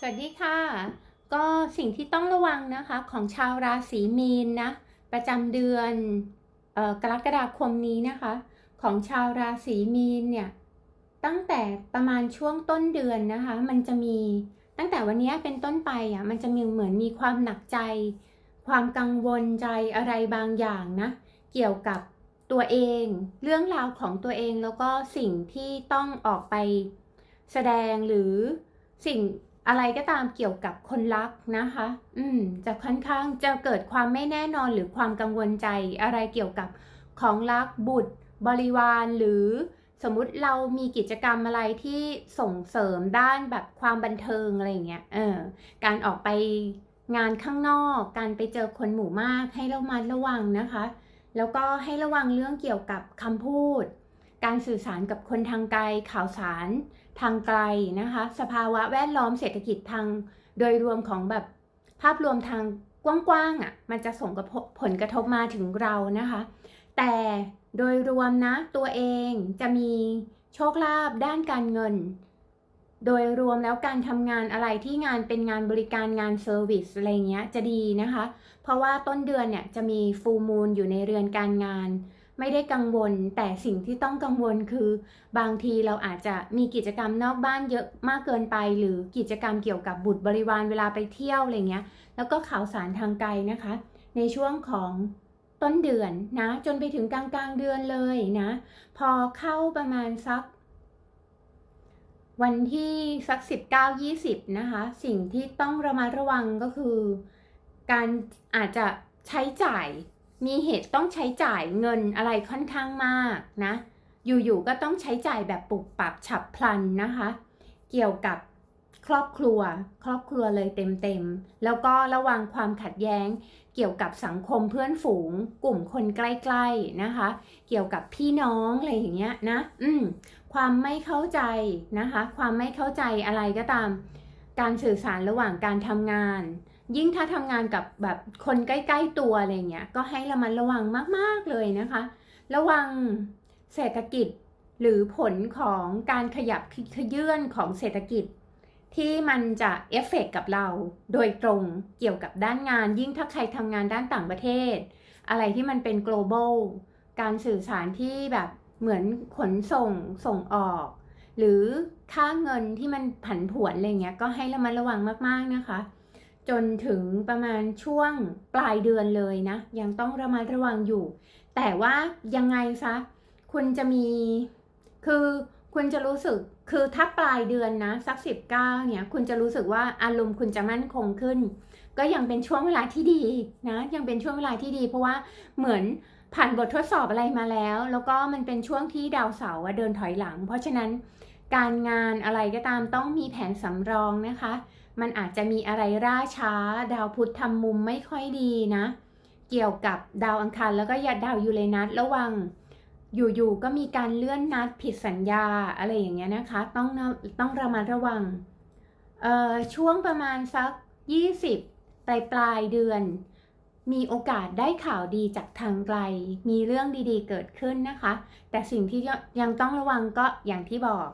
สวัสดีค่ะ ก็สิ่งที่ต้องระวังนะคะของชาวราศีมีนนะ ประจำเดือนออกรกฎาคมนี้นะคะ ของชาวราศีมีนเนี่ย ตั้งแต่ประมาณช่วงต้นเดือนนะคะ มันจะมีตั้งแต่วันนี้เป็นต้นไปอะมันจะมีเหมือนมีความหนักใจ ความกังวลใจอะไรบางอย่างนะ เกี่ยวกับตัวเอง เรื่องราวของตัวเองแล้วก็สิ่งที่ต้องออกไปแสดงหรือสิ่ง อะไรก็ตามเกี่ยวกับคนรักนะคะ อืม จะค่อนข้างจะเกิดความไม่แน่นอนหรือความกังวลใจ อะไรเกี่ยวกับของรักบุตร บริวารหรือสมมุติเรามีกิจกรรมอะไรที่ส่งเสริมด้านแบบความบันเทิงอะไรอย่างเงี้ย เออ การออกไปงานข้างนอก การไปเจอคนหมู่มากให้เรามาระวังนะคะ แล้วก็ให้ระวังเรื่องเกี่ยวกับคำพูด การสื่อสารกับคนทางไกล ข่าวสารทางไกลนะคะ สภาวะแวดล้อมเศรษฐกิจทางโดยรวมของแบบภาพรวมทางกว้างๆอะมันจะส่งกระทบผลกระทบมาถึงเรานะคะ แต่โดยรวมนะตัวเองจะมีโชคลาภด้านการเงิน โดยรวมแล้วการทำงานอะไรที่งานเป็นงานบริการงานเซอร์วิสอะไรเงี้ยจะดีนะคะ เพราะว่าต้นเดือนเนี่ยจะมีฟูมูลอยู่ในเรือนการงาน ไม่ได้กังวล แต่สิ่งที่ต้องกังวลคือ บางทีเราอาจจะมีกิจกรรมนอกบ้านเยอะมากเกินไป หรือกิจกรรมเกี่ยวกับบุตรบริวารเวลาไปเที่ยวอะไรเงี้ย แล้วก็ข่าวสารทางไกลนะคะ ในช่วงของต้นเดือนนะ จนไปถึงกลางกลางเดือนเลยนะ พอเข้าประมาณสัก วันที่สักสิบเก้ายี่สิบนะคะ สิ่งที่ต้องระมัดระวังก็คือ การอาจจะใช้จ่าย มีเหตุต้องใช้จ่ายเงินอะไรค่อนข้างมากนะ อยู่ๆก็ต้องใช้จ่ายแบบปุบปับฉับพลันนะคะ เกี่ยวกับครอบครัว ครอบครัวเลยเต็มๆ แล้วก็ระวังความขัดแย้ง เกี่ยวกับสังคมเพื่อนฝูง กลุ่มคนใกล้ๆนะคะ เกี่ยวกับพี่น้องอะไรอย่างเงี้ยนะ อืมความไม่เข้าใจนะคะ ความไม่เข้าใจอะไรก็ตาม การสื่อสารระหว่างการทำงาน ยิ่งถ้าทำงานกับแบบคนใกล้ๆตัวอะไรเงี้ยก็ให้ระมัดระวังมากๆเลยนะคะ ระวังเศรษฐกิจหรือผลของการขยับขยื่นของเศรษฐกิจ ที่มันจะเอฟเฟกต์กับเรา โดยตรงเกี่ยวกับด้านงาน ยิ่งถ้าใครทำงานด้านต่างประเทศ อะไรที่มันเป็น global การสื่อสารที่แบบเหมือนขนส่งส่งออก หรือค่าเงินที่มันผันผวนอะไรเงี้ยก็ให้ระมัดระวังมากๆนะคะ จนถึงประมาณช่วงปลายเดือนเลยนะ ยังต้องระมัดระวังอยู่ แต่ว่ายังไงซะคุณจะมีคือคุณจะรู้สึกคือถ้าปลายเดือนนะสักสิบเก้าเนี่ยคุณจะรู้สึกว่าอารมณ์คุณจะมั่นคงขึ้น ก็ยังเป็นช่วงเวลาที่ดีนะยังเป็นช่วงเวลาที่ดี เพราะว่าเหมือนผ่านบททดสอบอะไรมาแล้ว แล้วก็มันเป็นช่วงที่ดาวเสาร์เดินถอยหลัง เพราะฉะนั้น การงานอะไรก็ตามต้องมีแผนสำรองนะคะ มันอาจจะมีอะไรล่าช้า ดาวพุธทำมุมไม่ค่อยดีนะ เกี่ยวกับดาวอังคารแล้วก็ยาดาวยูเรนัสระวัง อยู่ๆก็มีการเลื่อนนัดผิดสัญญาอะไรอย่างเงี้ยนะคะ ต้องต้องระมัดระวังเอ่อช่วงประมาณสัก 20 ปลายปลายๆเดือน มีโอกาสได้ข่าวดีจากทางไกล มีเรื่องดีๆเกิดขึ้นนะคะ แต่สิ่งที่ยังต้องระวังก็อย่างที่บอก